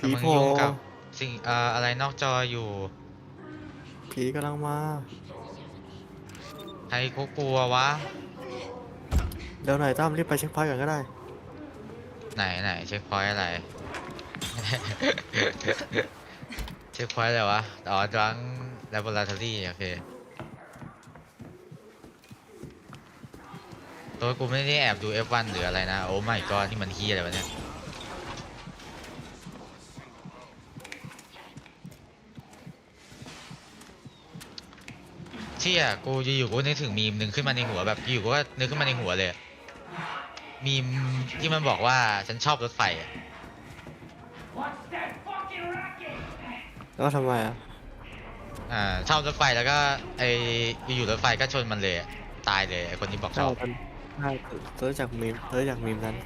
ผีกำลังโผล่ยุ่งกับสิ่งเอ่ออะไรนอกจออยู่ผีกำลังมาใครก็กลัววะ เดี๋ยวหน่อยตั้มรีบไปเช็คพอยต์ก่อนก็ได้ ไหนไหนเช็คพอยต์อะไร เช็คพอยต์อะไรวะ อ๋อดัง laboratory โอเค ตัวกูไม่ได้แอบดู F1 หรืออะไรนะ โอ้ไม่ก็นี่มันเฮียอะไรวะเนี่ย เชี่ยกูอยู่ๆกูนึกถึงมีมหนึ่งขึ้นมาในหัวแบบอยู่ๆก็นึกขึ้นมาในหัวเลย มีมที่มันบอกว่าฉันชอบรถไฟอะแล้วก็ทำไมอะอ่าชอบรถไฟแล้วก็ไออยู่ๆรถไฟก็ชนมันเลยอะตายเลยไอคนที่บอกชใช่อบมันใช่เซิร์ชจากมีมเซิร์ชจากมีมนั้น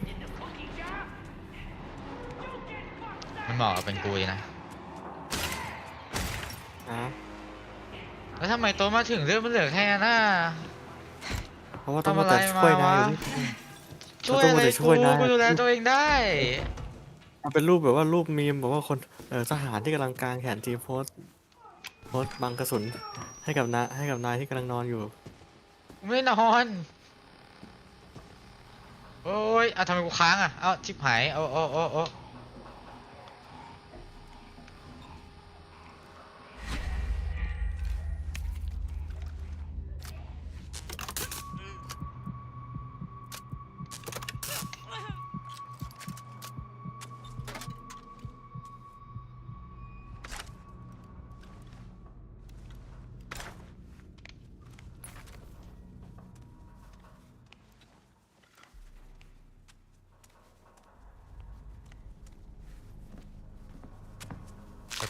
มันเหมาะกับเป็นกูเลยนะนะ แล้วทำไมโตมาถึงเรื่องมันเหลือแค่นั้นน่ะ เพราะว่าต้องทำมาอะไรแต่ช่วยนายมาวะอยู่ช่วยอะไรเราต้องมากูช่วยนะกูดูแลตัวเองได้ มันเป็นรูปแบบว่ารูปมีมแบบว่าคนเออทหารที่กำลังกางแขนทีมโพสต์โพสต์บังกระสุนให้กับนายให้กับนายที่กำลังนอนอยู่กูไม่ได้นอนโอ้ยอะทำไมกูค้างอะ เอ้าชิบหายโอ้โอ้โอ้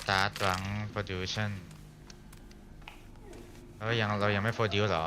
ตาร์ทหลัง production เอ้ยยังเรายังไม่ produce หรอ